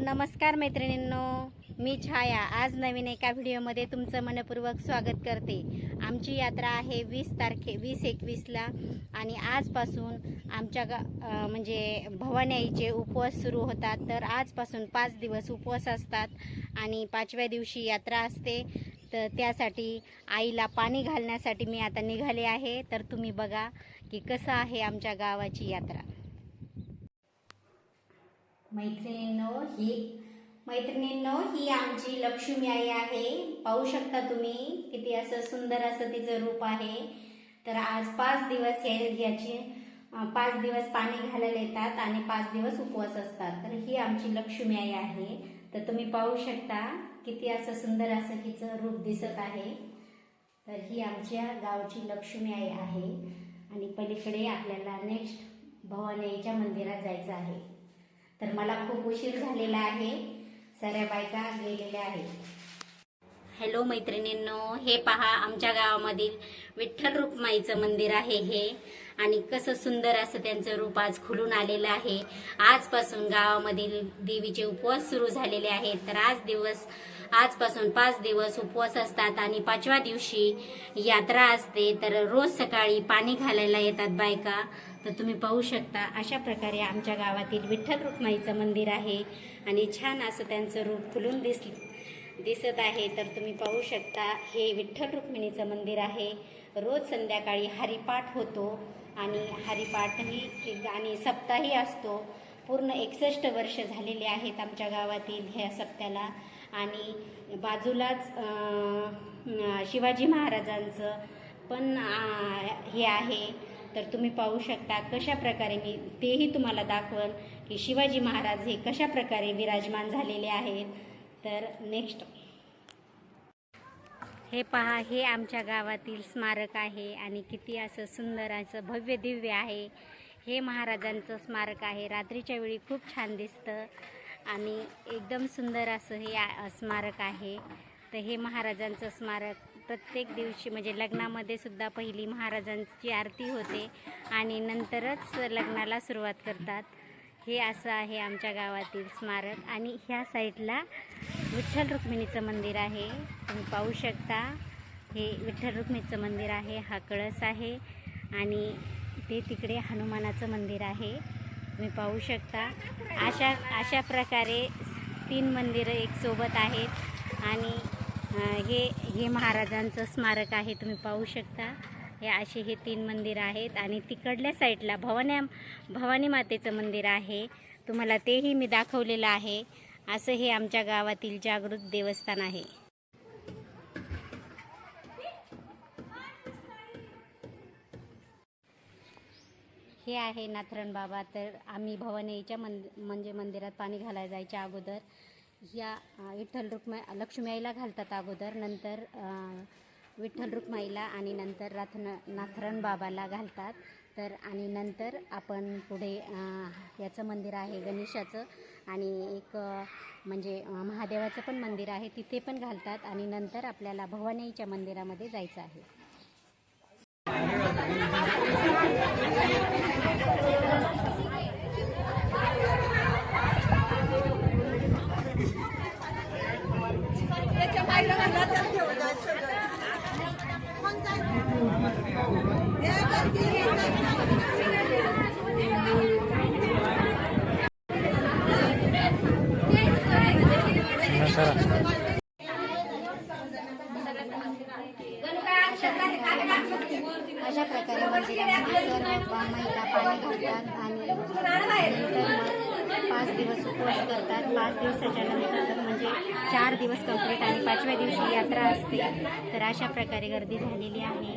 नमस्कार मैत्रिणींनो मी छाया. आज नवीन एका व्हिडिओमध्ये तुमचं मनपूर्वक स्वागत करते. आमची यात्रा आहे वीस तारखे वीस एकवीसला. आणि आजपासून आमच्या गा म्हणजे भवानी आईचे उपवास सुरू होतात. तर आजपासून पाच दिवस उपवास असतात आणि पाचव्या दिवशी यात्रा असते. तर त्यासाठी आईला पाणी घालण्यासाठी मी आता निघाले आहे. तर तुम्ही बघा की कसं आहे आमच्या गावाची यात्रा. मैत्रिणींनो ही मैत्रिणींनो ही आमची लक्ष्मी आई आहे. पाहू शकता तुम्ही किती असं सुंदर असं तिचं रूप आहे. तर आज पाच दिवस याची पाच दिवस पाणी घालायला येतात आणि पाच दिवस उपवास असतात. तर ही आमची लक्ष्मी आई आहे. तर तुम्ही पाहू शकता किती असं सुंदर असं हिचं रूप दिसत आहे. तर ही आमच्या गावची लक्ष्मी आई आहे. आणि पलीकडे आपल्याला नेक्स्ट भवानी आईच्या मंदिरात जायचं आहे. तर मला खूप उशीर झालेला आहे. साऱ्या बायका गेलेल्या आहेत. हॅलो मैत्रिणींनो. हे पहा आमच्या गावामधील विठ्ठल रुक्माईचं मंदिर आहे हे. आणि कसं सुंदर असं त्यांचं रूप आज खुलून आलेलं आहे. आजपासून गावामधील देवीचे उपवास सुरू झालेले आहेत. तर आज दिवस आजपासून पाच दिवस उपवास असतात आणि पाचव्या दिवशी यात्रा असते. तर रोज सकाळी पाणी घालायला येतात बायका. तर तुम्ही पाहू शकता अशा प्रकारे आमच्या गावातील विठ्ठल रुक्माईचं मंदिर आहे आणि छान असं त्यांचं रूप खुलून दिस दिसत आहे. तर तुम्ही पाहू शकता हे विठ्ठल रुक्मिणीचं मंदिर आहे. रोज संध्याकाळी हरिपाठ होतो आणि हरिपाठही आणि सप्ताही असतो. पूर्ण एकसष्ट वर्ष झालेले आहेत आमच्या गावातील ह्या सप्त्याला. आणि बाजूलाच शिवाजी महाराजांचं पण हे आहे. तर तुम्ही पाहू शकता कशा प्रकारे मी तेही तुम्हाला दाखवन की शिवाजी महाराज हे कशा प्रकारे विराजमान झालेले आहेत. तर नेक्स्ट हे पहा हे आमच्या गावातील स्मारक आहे आणि किती असं सुंदर असं भव्य दिव्य आहे. हे महाराजांचं स्मारक आहे. रात्रीच्या वेळी खूप छान दिसतं आणि एकदम सुंदर असं हे स्मारक आहे. तर हे महाराजांचं स्मारक प्रत्येक दिवशी म्हणजे लग्नामध्ये सुद्धा पहिली महाराजांची आरती होते आणि नंतरच लग्नाला सुरुवात करतात. हे असं आहे आमच्या गावातील स्मारक आणि ह्या साईडला विठ्ठल रुक्मिणीचं मंदिर आहे. तुम्ही पाहू शकता हे विठ्ठल रुक्मिणीचं मंदिर आहे हा कळस आहे आणि ते तिकडे हनुमानाचं मंदिर आहे. तुम्ही पाहू शकता अशा अशा प्रकारे तीन मंदिरं एक सोबत आहेत आणि हे हे महाराजांचं स्मारक आहे तुम्ही पाहू शकता. हे असे हे तीन मंदिर आहेत आणि तिकडल्या साईडला भवान्या भवानी मातेचं मंदिर आहे. तुम्हाला तेही मी दाखवलेलं आहे. असं हे आमच्या गावातील जागृत देवस्थान आहे. हे आहे नाथरण बाबा. तर आम्ही भवानीच्या मंद म्हणजे मंदिरात पाणी घालायला जायच्या अगोदर या विठ्ठल रुक्माई लक्ष्मी आईला घालतात अगोदर नंतर विठ्ठल रुक्माईला आणि नंतर राथन नाथरण बाबाला घालतात. तर आणि नंतर आपण पुढे याचं मंदिर आहे गणेशाचं आणि एक म्हणजे महादेवाचं पण मंदिर आहे तिथे पण घालतात आणि नंतर आपल्याला भवानीच्या मंदिरामध्ये जायचं आहे. अशा प्रकारे म्हणजे महिला पाणी घालतात आणि पाच दिवस उपवास करतात. पाच दिवसाच्या नंतर म्हणजे चार दिवस कंप्लीट आणि पाचव्या दिवशी यात्रा असते. तर अशा प्रकारे गर्दी झालेली आहे.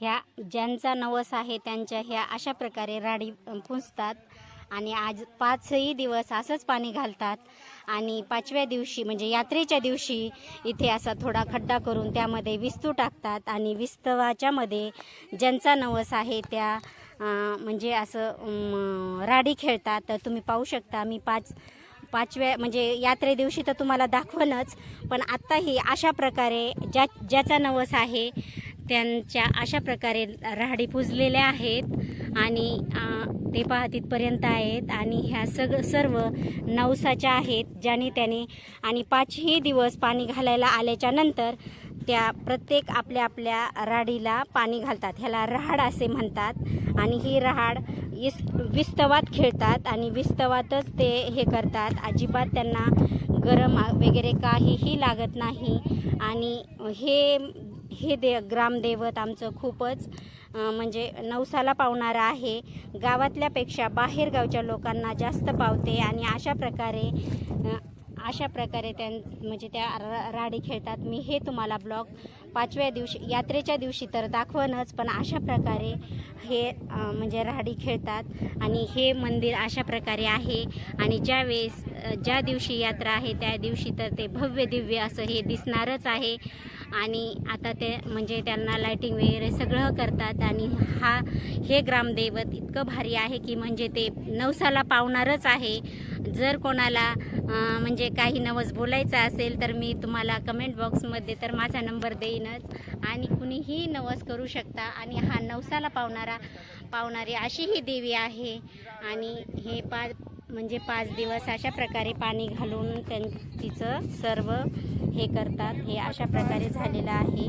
ह्या ज्यांचा नवस आहे त्यांच्या ह्या अशा प्रकारे राडी पुंजतात आणि आज पाचही दिवस असंच पाणी घालतात. आणि पाचव्या दिवशी म्हणजे यात्रेच्या दिवशी इथे असा थोडा खड्डा करून त्यामध्ये विस्तू टाकतात. आणि विस्तवाच्यामध्ये ज्यांचा नवस आहे त्या म्हणजे असं राडी खेळतात तर तुम्ही पाहू शकता मी पाच पाचव्या म्हणजे यात्रे दिवशी तर तुम्हाला दाखवनच पण आत्ताही अशा प्रकारे ज्या ज्याचा नवस आहे त्यांच्या अशा प्रकारे राहाडी पुजलेल्या आहेत आणि ते पहा तिथपर्यंत आहेत आणि ह्या सग सर्व नवसाच्या आहेत ज्याने त्याने आणि पाचही दिवस पाणी घालायला आल्याच्यानंतर त्या प्रत्येक आपल्या आपल्या राडीला पाणी घालतात. ह्याला रहाड असे म्हणतात. आणि ही रहाड इस विस्तवात खेळतात आणि विस्तवातच ते हे करतात. अजिबात त्यांना गरम वगैरे काहीही लागत नाही. आणि हे हे दे ग्रामदैवत आमचं खूपच म्हणजे नवसाला पावणारं आहे. गावातल्यापेक्षा बाहेरगावच्या लोकांना जास्त पावते आणि अशा प्रकारे अशा प्रकारे त्यां म्हणजे त्या राडी खेळतात. मी हे तुम्हाला ब्लॉग पाचव्या दिवशी यात्रेच्या दिवशी तर दाखवणच पण अशा प्रकारे हे म्हणजे राडी खेळतात. आणि हे मंदिर अशा प्रकारे आहे. आणि ज्या वेळेस ज्या दिवशी यात्रा आहे त्या दिवशी तर ते भव्य दिव्य असं हे दिसणारच आहे. आणि आता ते म्हणजे त्यांना लायटिंग वगैरे सगळं करतात. आणि हा हे ग्रामदैवत इतकं भारी आहे की म्हणजे ते नवसाला पावणारच आहे. जर कोणाला म्हणजे काही नवस बोलायचं असेल तर मी तुम्हाला कमेंट बॉक्समध्ये तर माझा नंबर देईनच. आणि कुणीही नवस करू शकता. आणि हा नवसाला पावणारा पावणारी अशी ही देवी आहे. आणि हे पाच म्हणजे पाच दिवस अशा प्रकारे पाणी घालून त्यां तिचं सर्व हे करतात. हे अशा प्रकारे झालेलं आहे.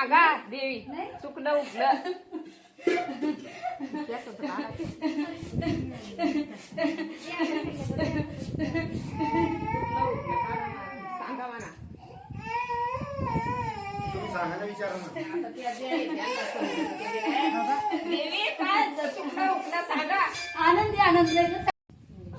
सांगा देवी. चुकलं उठलं. सांगा म्हणा. विचारा ना. देवी काय चुकलं सांगा. आनंदी आनंद.